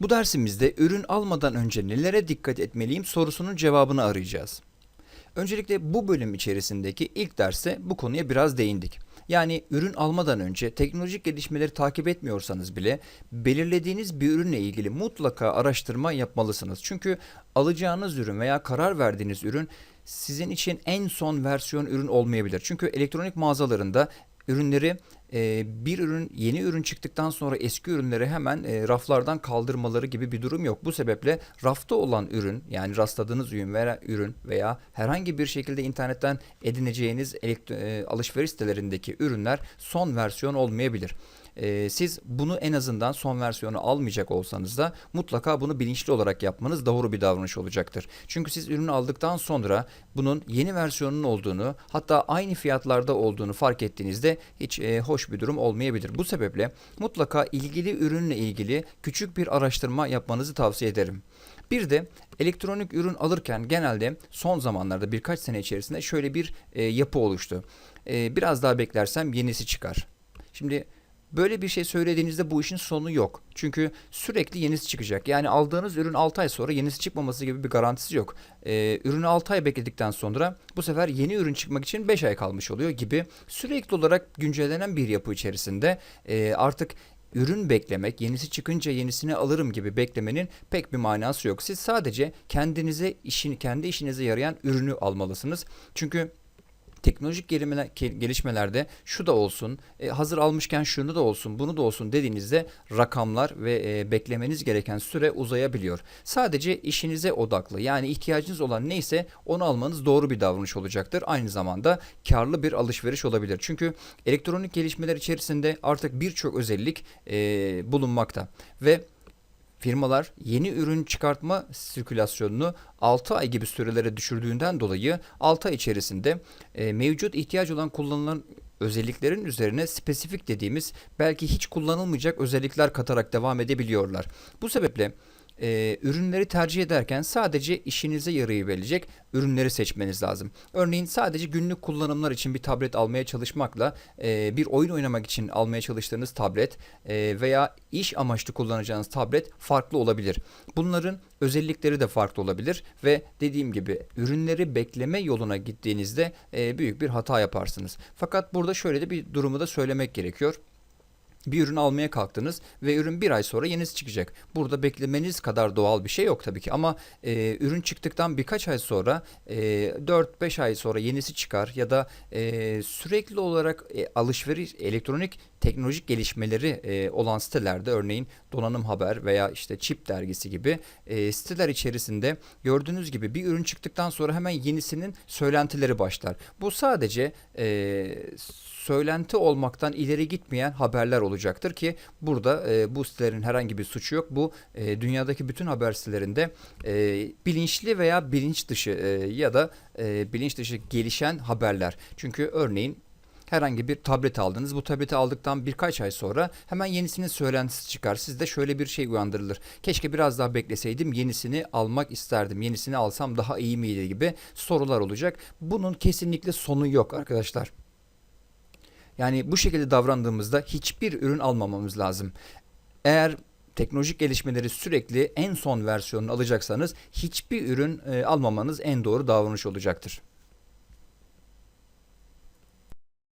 Bu dersimizde ürün almadan önce nelere dikkat etmeliyim sorusunun cevabını arayacağız. Öncelikle bu bölüm içerisindeki ilk derste bu konuya biraz değindik. Yani ürün almadan önce teknolojik gelişmeleri takip etmiyorsanız bile belirlediğiniz bir ürünle ilgili mutlaka araştırma yapmalısınız. Çünkü alacağınız ürün veya karar verdiğiniz ürün sizin için en son versiyon ürün olmayabilir. Çünkü elektronik mağazalarında ürünleri e, bir ürün yeni ürün çıktıktan sonra eski ürünleri hemen e, raflardan kaldırmaları gibi bir durum yok. Bu sebeple rafta olan ürün yani rastladığınız ürün veya ürün veya herhangi bir şekilde internetten edineceğiniz e, alışveriş sitelerindeki ürünler son versiyon olmayabilir. E, siz bunu en azından son versiyonu almayacak olsanız da mutlaka bunu bilinçli olarak yapmanız doğru bir davranış olacaktır. Çünkü siz ürünü aldıktan sonra bunun yeni versiyonunun olduğunu hatta aynı fiyatlarda olduğunu fark ettiğinizde hiç e, hoş bir durum olmayabilir. Bu sebeple mutlaka ilgili ürünle ilgili küçük bir araştırma yapmanızı tavsiye ederim. Bir de elektronik ürün alırken genelde son zamanlarda birkaç sene içerisinde şöyle bir e, yapı oluştu. E, biraz daha beklersem yenisi çıkar. Şimdi Böyle bir şey söylediğinizde bu işin sonu yok. Çünkü sürekli yenisi çıkacak. Yani aldığınız ürün 6 ay sonra yenisi çıkmaması gibi bir garantisi yok. Ee, ürünü 6 ay bekledikten sonra bu sefer yeni ürün çıkmak için 5 ay kalmış oluyor gibi sürekli olarak güncellenen bir yapı içerisinde e, artık ürün beklemek, yenisi çıkınca yenisini alırım gibi beklemenin pek bir manası yok. Siz sadece kendinize işin kendi işinize yarayan ürünü almalısınız. Çünkü teknolojik gelişmelerde şu da olsun, e, hazır almışken şunu da olsun, bunu da olsun dediğinizde rakamlar ve e, beklemeniz gereken süre uzayabiliyor. Sadece işinize odaklı yani ihtiyacınız olan neyse onu almanız doğru bir davranış olacaktır. Aynı zamanda karlı bir alışveriş olabilir. Çünkü elektronik gelişmeler içerisinde artık birçok özellik e, bulunmakta ve Firmalar yeni ürün çıkartma sirkülasyonunu 6 ay gibi sürelere düşürdüğünden dolayı 6 ay içerisinde e, mevcut ihtiyaç olan kullanılan özelliklerin üzerine spesifik dediğimiz belki hiç kullanılmayacak özellikler katarak devam edebiliyorlar. Bu sebeple e, ürünleri tercih ederken sadece işinize yarayabilecek ürünleri seçmeniz lazım. Örneğin sadece günlük kullanımlar için bir tablet almaya çalışmakla e, bir oyun oynamak için almaya çalıştığınız tablet e, veya iş amaçlı kullanacağınız tablet farklı olabilir. Bunların özellikleri de farklı olabilir ve dediğim gibi ürünleri bekleme yoluna gittiğinizde e, büyük bir hata yaparsınız. Fakat burada şöyle de bir durumu da söylemek gerekiyor. Bir ürün almaya kalktınız ve ürün bir ay sonra yenisi çıkacak. Burada beklemeniz kadar doğal bir şey yok tabii ki ama e, ürün çıktıktan birkaç ay sonra e, 4-5 ay sonra yenisi çıkar ya da e, sürekli olarak e, alışveriş elektronik teknolojik gelişmeleri e, olan sitelerde örneğin Donanım Haber veya işte Çip dergisi gibi e, siteler içerisinde gördüğünüz gibi bir ürün çıktıktan sonra hemen yenisinin söylentileri başlar. Bu sadece e, söylenti olmaktan ileri gitmeyen haberler olacaktır ki burada e, bu sitelerin herhangi bir suçu yok. Bu e, dünyadaki bütün haber sitelerinde e, bilinçli veya bilinç dışı e, ya da e, bilinç dışı gelişen haberler. Çünkü örneğin herhangi bir tablet aldınız. Bu tableti aldıktan birkaç ay sonra hemen yenisinin söylentisi çıkar. Sizde şöyle bir şey uyandırılır. Keşke biraz daha bekleseydim yenisini almak isterdim. Yenisini alsam daha iyi miydi gibi sorular olacak. Bunun kesinlikle sonu yok arkadaşlar. Yani bu şekilde davrandığımızda hiçbir ürün almamamız lazım. Eğer teknolojik gelişmeleri sürekli en son versiyonunu alacaksanız hiçbir ürün e, almamanız en doğru davranış olacaktır.